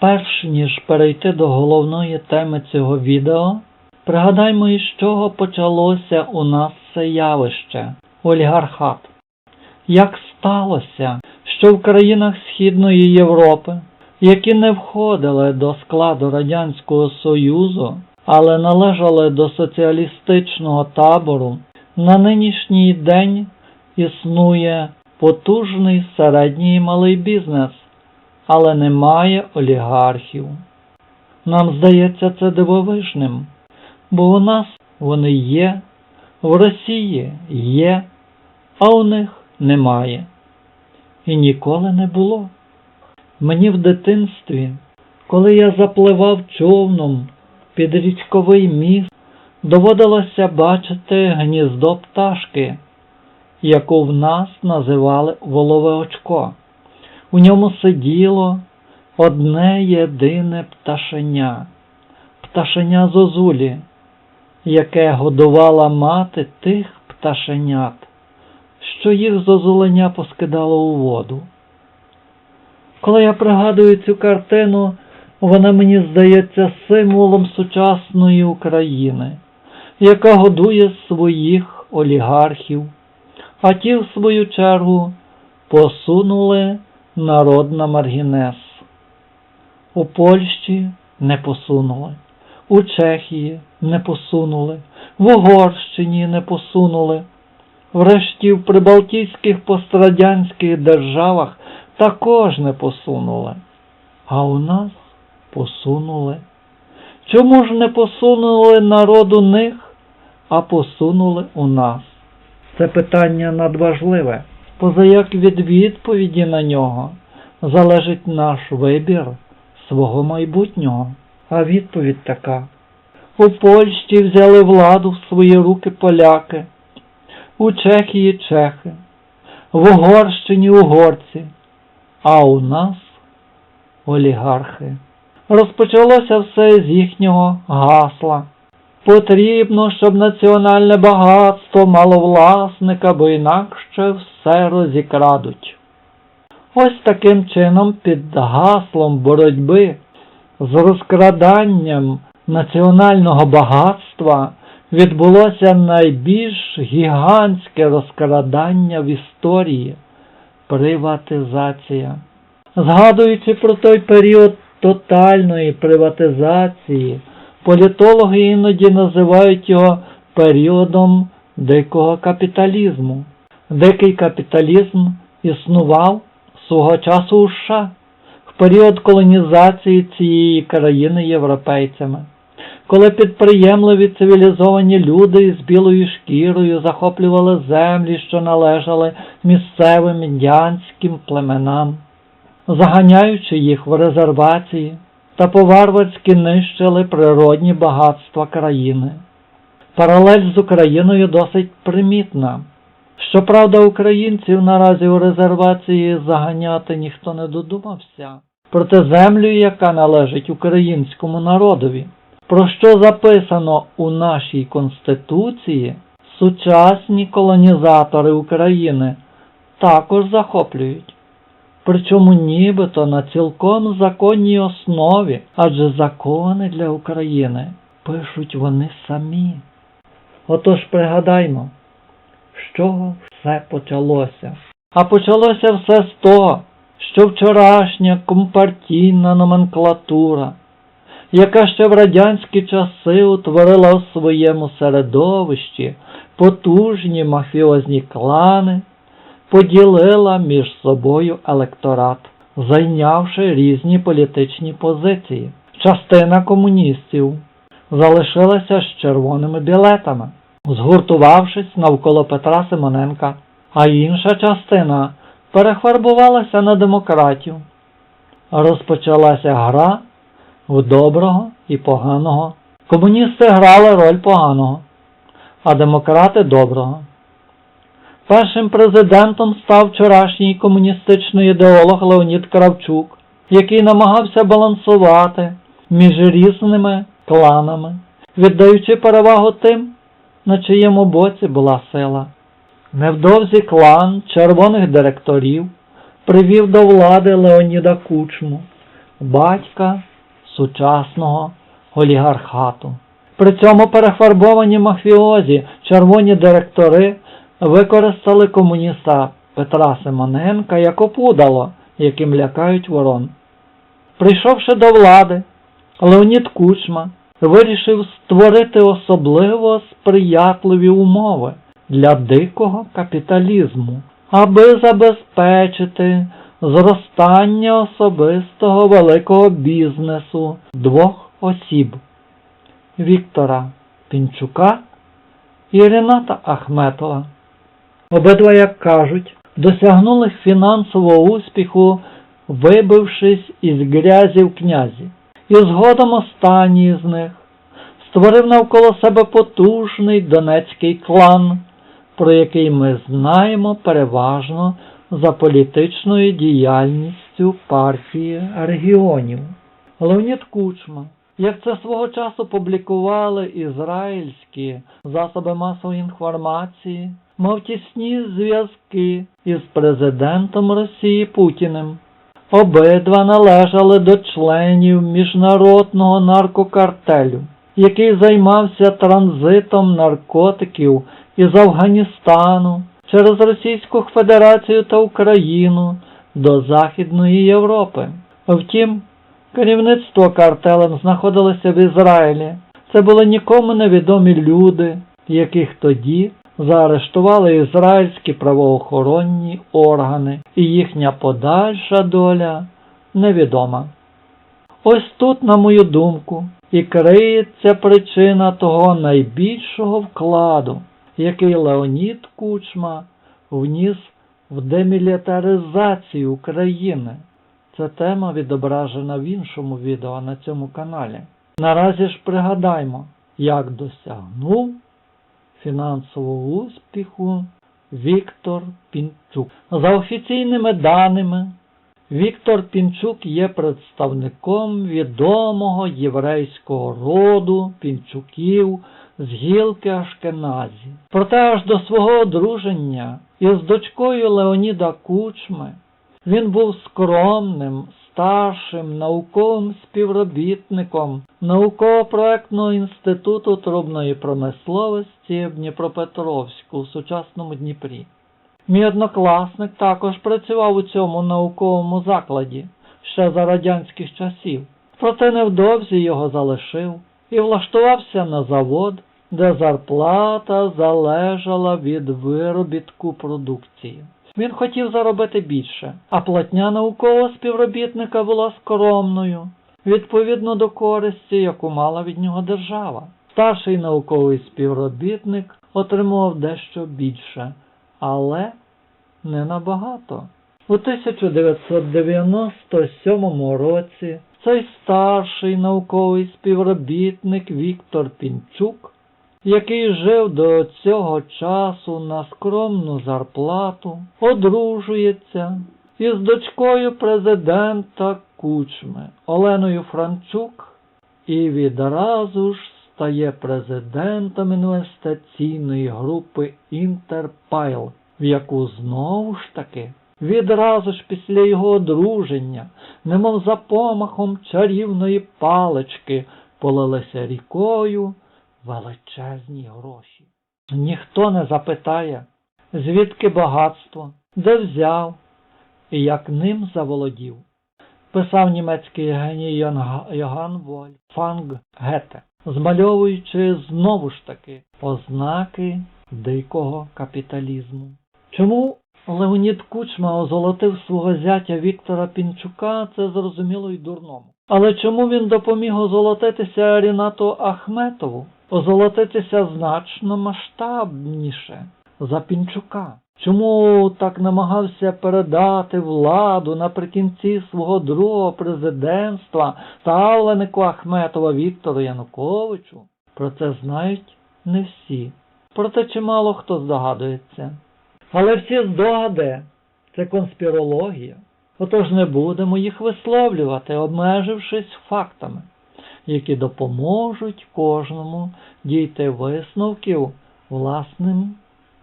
Перш ніж перейти до головної теми цього відео, пригадаймо, із чого почалося у нас це явище олігархат. Як сталося, що в країнах Східної Європи, які не входили до складу Радянського Союзу, але належали до соціалістичного табору, на нинішній день існує потужний середній і малий бізнес, але немає олігархів. Нам здається це дивовижним, бо у нас вони є, в Росії є, а у них немає. І ніколи не було. Мені в дитинстві, коли я запливав човном під річковий міст, доводилося бачити гніздо пташки, яку в нас називали волове очко. У ньому сиділо одне єдине пташеня, пташеня зозулі, яке годувала мати тих пташенят, що їх зозуленя поскидало у воду. Коли я пригадую цю картину, вона мені здається символом сучасної України, яка годує своїх олігархів, а ті, в свою чергу, посунули народ на маргінес. У Польщі не посунули, у Чехії не посунули, в Угорщині не посунули. Врешті в прибалтійських пострадянських державах також не посунули. А у нас посунули. Чому ж не посунули народ у них, а посунули у нас? Це питання надважливе. Позаяк від відповіді на нього залежить наш вибір свого майбутнього. А відповідь така. У Польщі взяли владу в свої руки поляки, у Чехії чехи, в Угорщині угорці, а у нас олігархи. Розпочалося все з їхнього гасла. Потрібно, щоб національне багатство мало власника, бо інакше все розікрадуть. Ось таким чином під гаслом боротьби з розкраданням національного багатства відбулося найбільш гігантське розкрадання в історії приватизація. Згадуючи про той період тотальної приватизації, політологи іноді називають його періодом дикого капіталізму. Дикий капіталізм існував свого часу у США в період колонізації цієї країни європейцями, коли підприємливі цивілізовані люди із білою шкірою захоплювали землі, що належали місцевим індіанським племенам, заганяючи їх в резервації та поварварськи нищили природні багатства країни. Паралель з Україною досить примітна. Щоправда, українців наразі у резервації заганяти ніхто не додумався. Проте землю, яка належить українському народові, про що записано у нашій Конституції, сучасні колонізатори України також захоплюють. Причому нібито на цілком законній основі, адже закони для України пишуть вони самі. Отож пригадаймо, з чого все почалося. А почалося все з того, що вчорашня компартійна номенклатура, яка ще в радянські часи утворила у своєму середовищі потужні мафіозні клани, поділила між собою електорат, зайнявши різні політичні позиції. Частина комуністів залишилася з червоними білетами, згуртувавшись навколо Петра Симоненка, а інша частина перефарбувалася на демократів. Розпочалася гра в доброго і поганого. Комуністи грали роль поганого, а демократи доброго. Першим президентом став вчорашній комуністичний ідеолог Леонід Кравчук, який намагався балансувати між різними кланами, віддаючи перевагу тим, на чиєму боці була сила. Невдовзі клан червоних директорів привів до влади Леоніда Кучму, батька сучасного олігархату. При цьому перефарбовані мафіозі червоні директори використали комуніста Петра Симоненка як опудало, яким лякають ворон. Прийшовши до влади, Леонід Кучма вирішив створити особливо сприятливі умови для дикого капіталізму, аби забезпечити зростання особистого великого бізнесу двох осіб Віктора Пінчука і Рената Ахметова. Обидва, як кажуть, досягнули фінансового успіху, вибившись із грязі в князі. І згодом останній з них створив навколо себе потужний донецький клан, про який ми знаємо переважно за політичною діяльністю партії регіонів. Леонід Кучма, як це свого часу публікували ізраїльські засоби масової інформації, мав тісні зв'язки із президентом Росії Путіним. Обидва належали до членів міжнародного наркокартелю, який займався транзитом наркотиків із Афганістану через Російську Федерацію та Україну до Західної Європи. Втім, керівництво картелем знаходилося в Ізраїлі. Це були нікому невідомі люди, яких тоді заарештували ізраїльські правоохоронні органи, і їхня подальша доля невідома. Ось тут, на мою думку, і криється причина того найбільшого вкладу, який Леонід Кучма вніс в демілітаризацію України. Ця тема відображена в іншому відео на цьому каналі. Наразі ж пригадаймо, як досягнув фінансового успіху Віктор Пінчук. За офіційними даними, Віктор Пінчук є представником відомого єврейського роду Пінчуків з гілки Ашкеназі. Проте аж до свого одруження із дочкою Леоніда Кучми він був скромним, старшим науковим співробітником науково-проектного інституту трубної промисловості в Дніпропетровську у сучасному Дніпрі. Мій однокласник також працював у цьому науковому закладі ще за радянських часів, проте невдовзі його залишив і влаштувався на завод, де зарплата залежала від виробітку продукції. Він хотів заробити більше, а платня наукового співробітника була скромною, відповідно до користі, яку мала від нього держава. Старший науковий співробітник отримував дещо більше, але не набагато. У 1997 році цей старший науковий співробітник Віктор Пінчук, який жив до цього часу на скромну зарплату, одружується із дочкою президента Кучми Оленою Франчук і відразу ж стає президентом інвестиційної групи Інтерпайл, в яку знову ж таки відразу ж після його одруження, немов за помахом чарівної палички, полилися рікою величезні гроші. Ніхто не запитає, звідки багатство, де взяв і як ним заволодів. Писав німецький геній Йоган Воль Фанг Гете, змальовуючи знову ж таки ознаки дикого капіталізму. Чому Леонід Кучма озолотив свого зятя Віктора Пінчука, це зрозуміло й дурному. Але чому він допоміг озолотитися Рінату Ахметову? Озолотитися значно масштабніше за Пінчука. Чому так намагався передати владу наприкінці свого другого президентства ставленику Ахметова Віктору Януковичу? Про це знають не всі. Проте чимало хто здогадується. Але всі здогади це конспірологія. Отож не будемо їх висловлювати, обмежившись фактами, які допоможуть кожному дійти висновків власним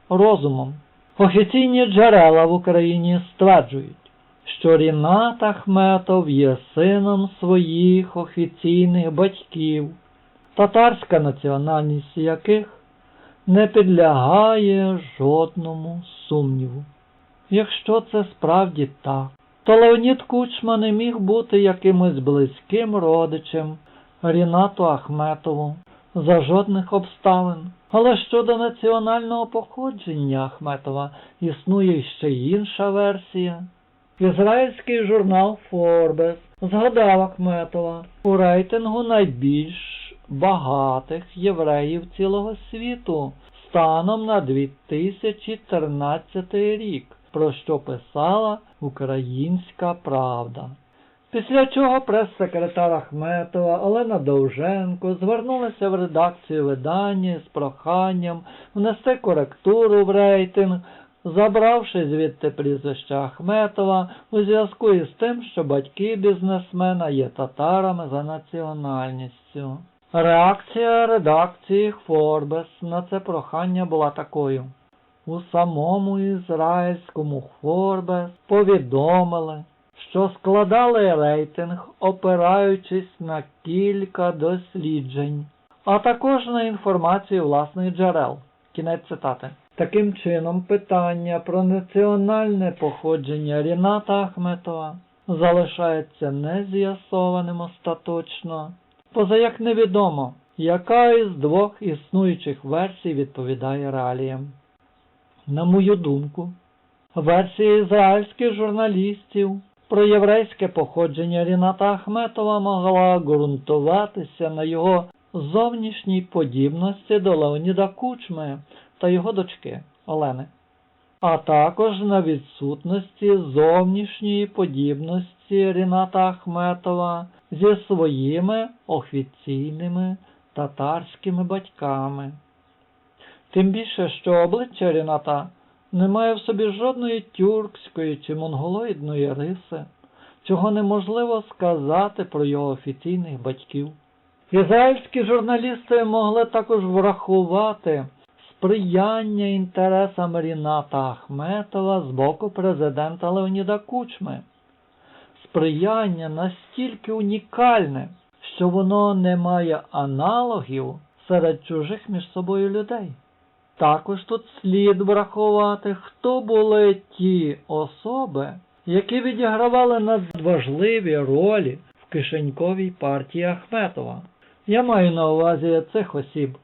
розумом. Офіційні джерела в Україні стверджують, що Рінат Ахметов є сином своїх офіційних батьків, татарська національність яких не підлягає жодному сумніву. Якщо це справді так, то Леонід Кучма не міг бути якимось близьким родичем Рінату Ахметову за жодних обставин. Але щодо національного походження Ахметова існує ще інша версія. Ізраїльський журнал Forbes згадав Ахметова у рейтингу найбільш багатих євреїв цілого світу станом на 2013 рік, про що писала Українська Правда. Після чого прес-секретар Ахметова Олена Довженко звернулася в редакцію видання з проханням внести коректуру в рейтинг, забравши звідти прізвище Ахметова у зв'язку із тим, що батьки бізнесмена є татарами за національністю. Реакція редакції Forbes на це прохання була такою. У самому ізраїльському Forbes повідомили, що складали рейтинг, опираючись на кілька досліджень, а також на інформацію власних джерел. Кінець цитати. Таким чином, питання про національне походження Ріната Ахметова залишається нез'ясованим остаточно, поза як невідомо, яка із двох існуючих версій відповідає реаліям. На мою думку, версія ізраїльських журналістів про єврейське походження Ріната Ахметова могла ґрунтуватися на його зовнішній подібності до Леоніда Кучми та його дочки Олени, а також на відсутності зовнішньої подібності Ріната Ахметова зі своїми офіційними татарськими батьками. Тим більше, що обличчя Ріната не має в собі жодної тюркської чи монголоїдної риси, чого неможливо сказати про його офіційних батьків. Ізраїльські журналісти могли також врахувати сприяння інтересам Ріната Ахметова з боку президента Леоніда Кучми. Сприяння настільки унікальне, що воно не має аналогів серед чужих між собою людей. Також тут слід врахувати, хто були ті особи, які відігравали надважливі ролі в кишеньковій партії Ахметова. Я маю на увазі цих осіб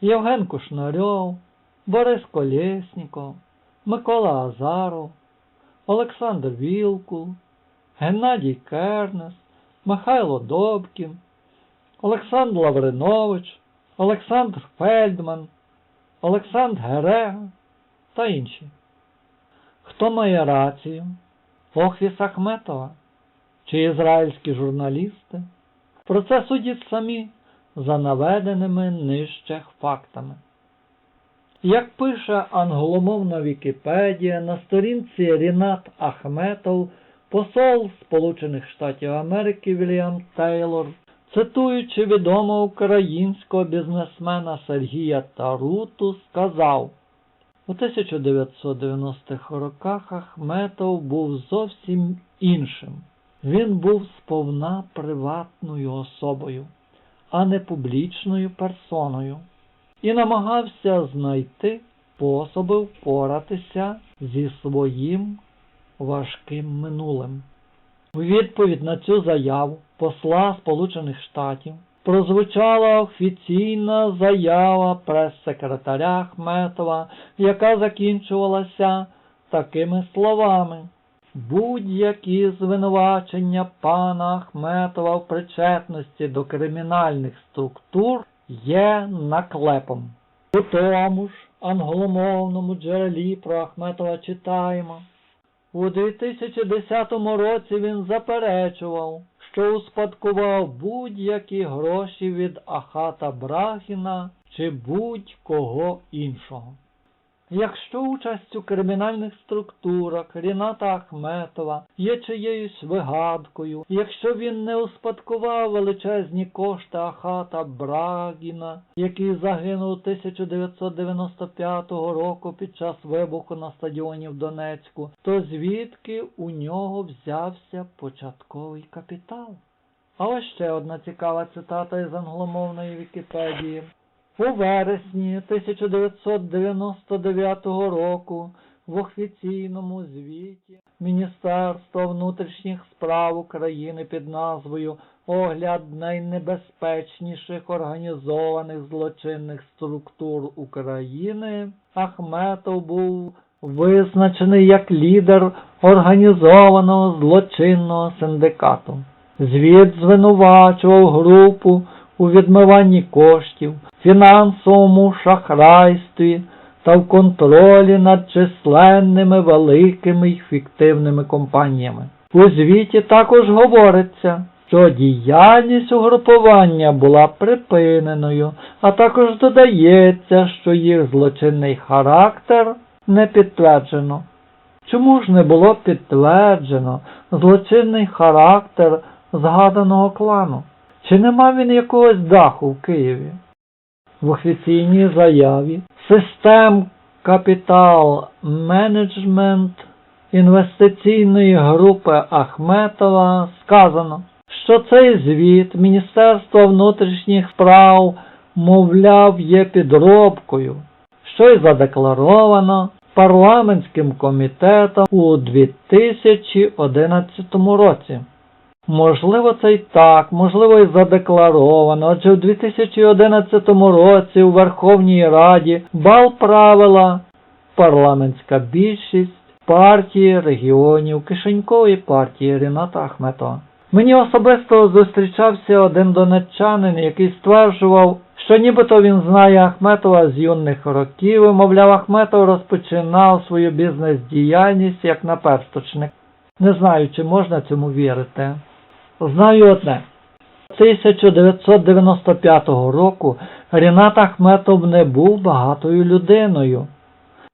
Євген Кушнарьов, Борис Колєсніков, Микола Азаров, Олександр Вілкул, Геннадій Кернес, Михайло Добкін, Олександр Лавринович, Олександр Фельдман, Олександр Герега та інші. Хто має рацію? Охвіс Ахметова чи ізраїльські журналісти? Про це судять самі за наведеними нижче фактами. Як пише англомовна Вікіпедія, на сторінці Рінат Ахметов, посол Сполучених Штатів Америки Вільям Тейлор, цитуючи відомого українського бізнесмена Сергія Таруту, сказав, у 1990-х роках Ахметов був зовсім іншим. Він був сповна приватною особою, а не публічною персоною, і намагався знайти способи впоратися зі своїм важким минулим. У відповідь на цю заяву посла Сполучених Штатів прозвучала офіційна заява прес-секретаря Ахметова, яка закінчувалася такими словами. Будь-які звинувачення пана Ахметова в причетності до кримінальних структур є наклепом. У тому ж англомовному джерелі про Ахметова читаємо. У 2010 році він заперечував, що успадкував будь-які гроші від Ахата Брахіна чи будь-кого іншого. Якщо участь у кримінальних структурах Ріната Ахметова є чиєюсь вигадкою, якщо він не успадкував величезні кошти Ахата Брагіна, який загинув 1995 року під час вибуху на стадіоні в Донецьку, то звідки у нього взявся початковий капітал? А ось ще одна цікава цитата із англомовної Вікіпедії. У вересні 1999 року в офіційному звіті Міністерства внутрішніх справ України під назвою Огляд найнебезпечніших організованих злочинних структур України Ахметов був визначений як лідер організованого злочинного синдикату. Звіт звинувачував групу у відмиванні коштів, фінансовому шахрайстві та в контролі над численними великими й фіктивними компаніями. У звіті також говориться, що діяльність угрупування була припиненою, а також додається, що їх злочинний характер не підтверджено. Чому ж не було підтверджено злочинний характер згаданого клану? Чи нема він якогось даху в Києві? В офіційній заяві систем Капітал Менеджмент інвестиційної групи Ахметова сказано, що цей звіт Міністерства внутрішніх справ, мовляв, є підробкою, що й задекларовано парламентським комітетом у 2011 році. Можливо, це й так, можливо, і задекларовано, адже в 2011 році у Верховній Раді бал правила парламентська більшість партії регіонів Кишенькової партії Ріната Ахметова. Мені особисто зустрічався один донеччанин, який стверджував, що нібито він знає Ахметова з юних років, і, мовляв, Ахметов розпочинав свою бізнес-діяльність як наперсточник. Не знаю, чи можна цьому вірити. Знаю одне. 1995 року Рінат Ахметов не був багатою людиною.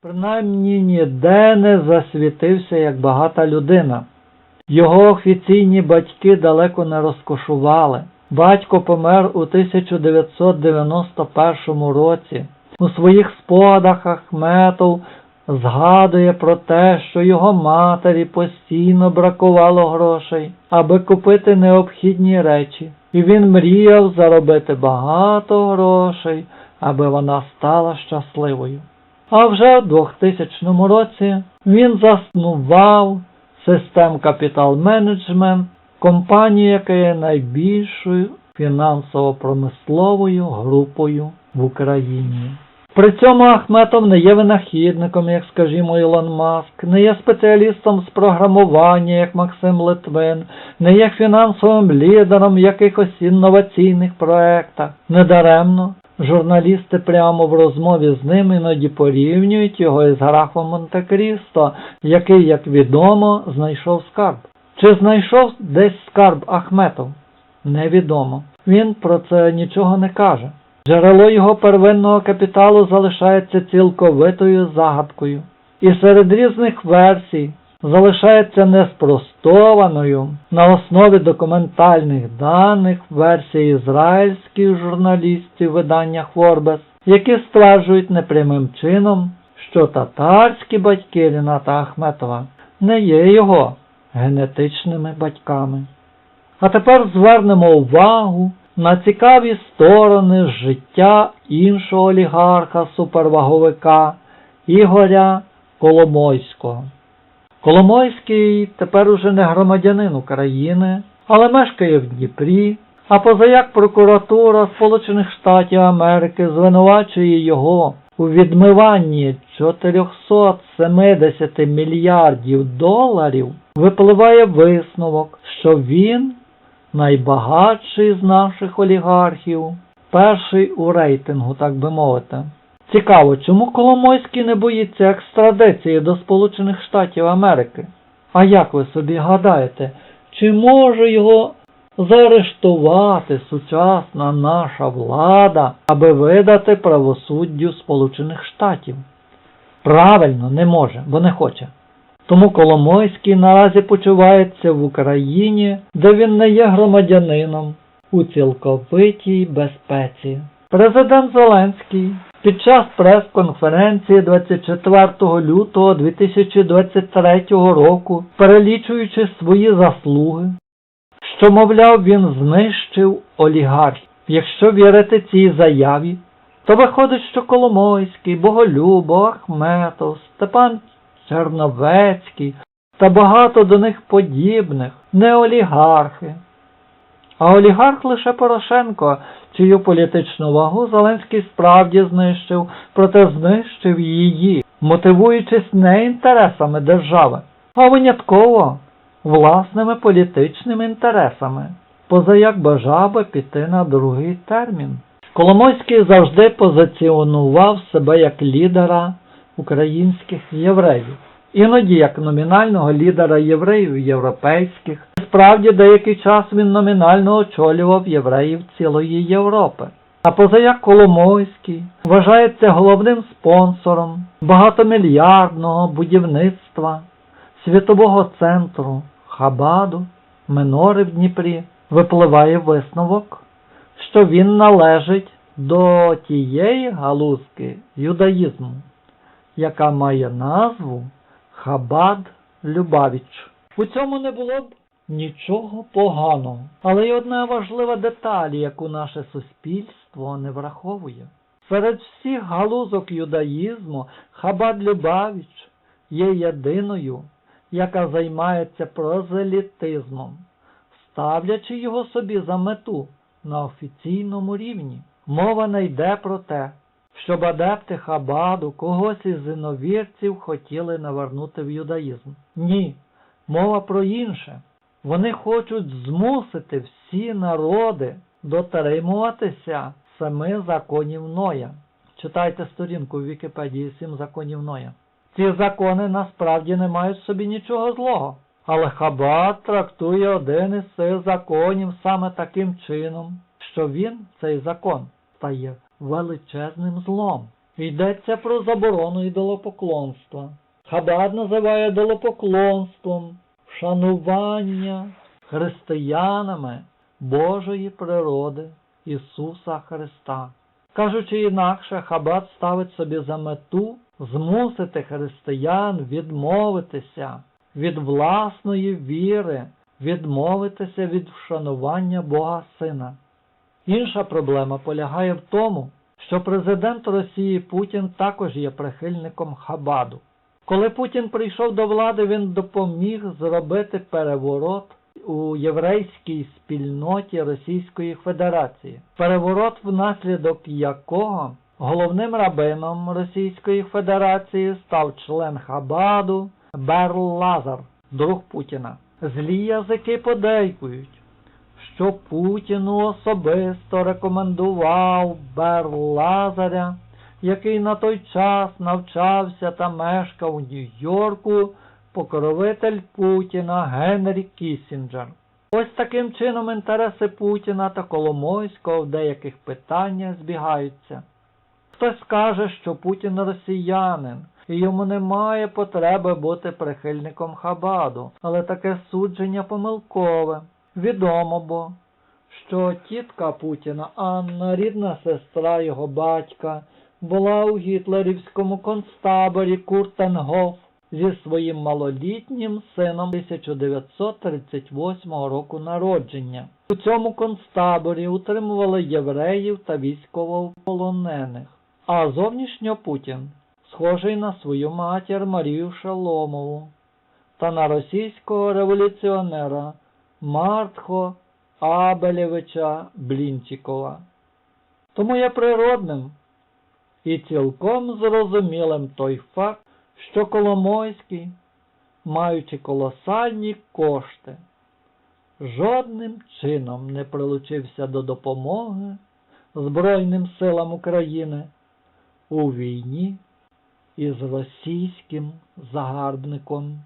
Принаймні ніде не засвітився як багата людина. Його офіційні батьки далеко не розкошували. Батько помер у 1991 році. У своїх спогадах Ахметов згадує про те, що його матері постійно бракувало грошей, аби купити необхідні речі, і він мріяв заробити багато грошей, аби вона стала щасливою. А вже в 2000 році він заснував систем Capital Management, компанію, яка є найбільшою фінансово-промисловою групою в Україні. При цьому Ахметов не є винахідником, як скажімо, Ілон Маск, не є спеціалістом з програмування, як Максим Литвин, не є фінансовим лідером в якихось інноваційних проектах. Недаремно журналісти прямо в розмові з ним іноді порівнюють його із графом Монте-Крісто, який, як відомо, знайшов скарб. Чи знайшов десь скарб Ахметов? Невідомо. Він про це нічого не каже. Джерело його первинного капіталу залишається цілковитою загадкою, і серед різних версій залишається неспростованою на основі документальних даних версії ізраїльських журналістів видання Forbes, які стверджують непрямим чином, що татарські батьки Ріната Ахметова не є його генетичними батьками. А тепер звернемо увагу на цікаві сторони життя іншого олігарха суперваговика Ігоря Коломойського. Коломойський тепер уже не громадянин України, але мешкає в Дніпрі, а позаяк прокуратура Сполучених Штатів Америки звинувачує його у відмиванні 470 мільярдів доларів, випливає висновок, що він найбагатший з наших олігархів, перший у рейтингу, так би мовити. Цікаво, чому Коломойський не боїться екстрадиції до Сполучених Штатів Америки? А як ви собі гадаєте, чи може його заарештувати сучасна наша влада, аби видати правосуддю Сполучених Штатів? Правильно, не може, бо не хоче. Тому Коломойський наразі почувається в Україні, де він не є громадянином, у цілковитій безпеці. Президент Зеленський під час прес-конференції 24 лютого 2023 року, перелічуючи свої заслуги, що, мовляв, він знищив олігархів. Якщо вірити цій заяві, то виходить, що Коломойський, Боголюбов, Ахметов, Степан Черновецький та багато до них подібних не олігархи. А олігарх лише Порошенко, чию політичну вагу Зеленський справді знищив, проте знищив її, мотивуючись не інтересами держави, а винятково власними політичними інтересами, позаяк бажав би піти на другий термін. Коломойський завжди позиціонував себе як лідера українських євреїв, іноді як номінального лідера євреїв європейських. Справді деякий час він номінально очолював євреїв цілої Європи. А позаяк Коломойський вважається головним спонсором багатомільярдного будівництва світового центру Хабаду, Менори в Дніпрі, випливає висновок, що він належить до тієї галузки юдаїзму, яка має назву Хабад Любавіч. У цьому не було б нічого поганого, але й одна важлива деталь, яку наше суспільство не враховує. Серед всіх галузок юдаїзму Хабад Любавіч є єдиною, яка займається прозелітизмом, ставлячи його собі за мету на офіційному рівні. Мова не йде про те, щоб адепти Хабаду когось із іновірців хотіли навернути в юдаїзм. Ні, мова про інше. Вони хочуть змусити всі народи дотримуватися семи законів Ноя. Читайте сторінку в Вікіпедії «Сім законів Ноя. Ці закони насправді не мають собі нічого злого. Але Хабат трактує один із цих законів саме таким чином, що він, цей закон, стає величезним злом. Йдеться про заборону ідолопоклонства. Хабат називає ідолопоклонством вшанування християнами Божої природи Ісуса Христа. Кажучи інакше, Хабат ставить собі за мету змусити християн відмовитися від власної віри, відмовитися від вшанування Бога Сина. Інша проблема полягає в тому, що президент Росії Путін також є прихильником Хабаду. Коли Путін прийшов до влади, він допоміг зробити переворот у єврейській спільноті Російської Федерації. Переворот, внаслідок якого головним рабином Російської Федерації став член Хабаду Берл Лазар, друг Путіна. Злі язики подейкують, що Путіну особисто рекомендував Берл Лазаря, який на той час навчався та мешкав у Нью-Йорку, покровитель Путіна Генрі Кісінджер. Ось таким чином інтереси Путіна та Коломойського в деяких питаннях збігаються. Хтось скаже, що Путін росіянин, і йому немає потреби бути прихильником Хабаду, але таке судження помилкове. Відомо бо, що тітка Путіна, Анна, рідна сестра його батька, була у гітлерівському концтаборі Куртенгоф зі своїм малолітнім сином 1938 року народження. У цьому концтаборі утримували євреїв та військовополонених. А зовнішньо Путін схожий на свою матір Марію Шаломову та на російського революціонера Мартхо Абелєвича Блінчикова. Тому є природним і цілком зрозумілим той факт, що Коломойський, маючи колосальні кошти, жодним чином не прилучився до допомоги Збройним силам України у війні із російським загарбником.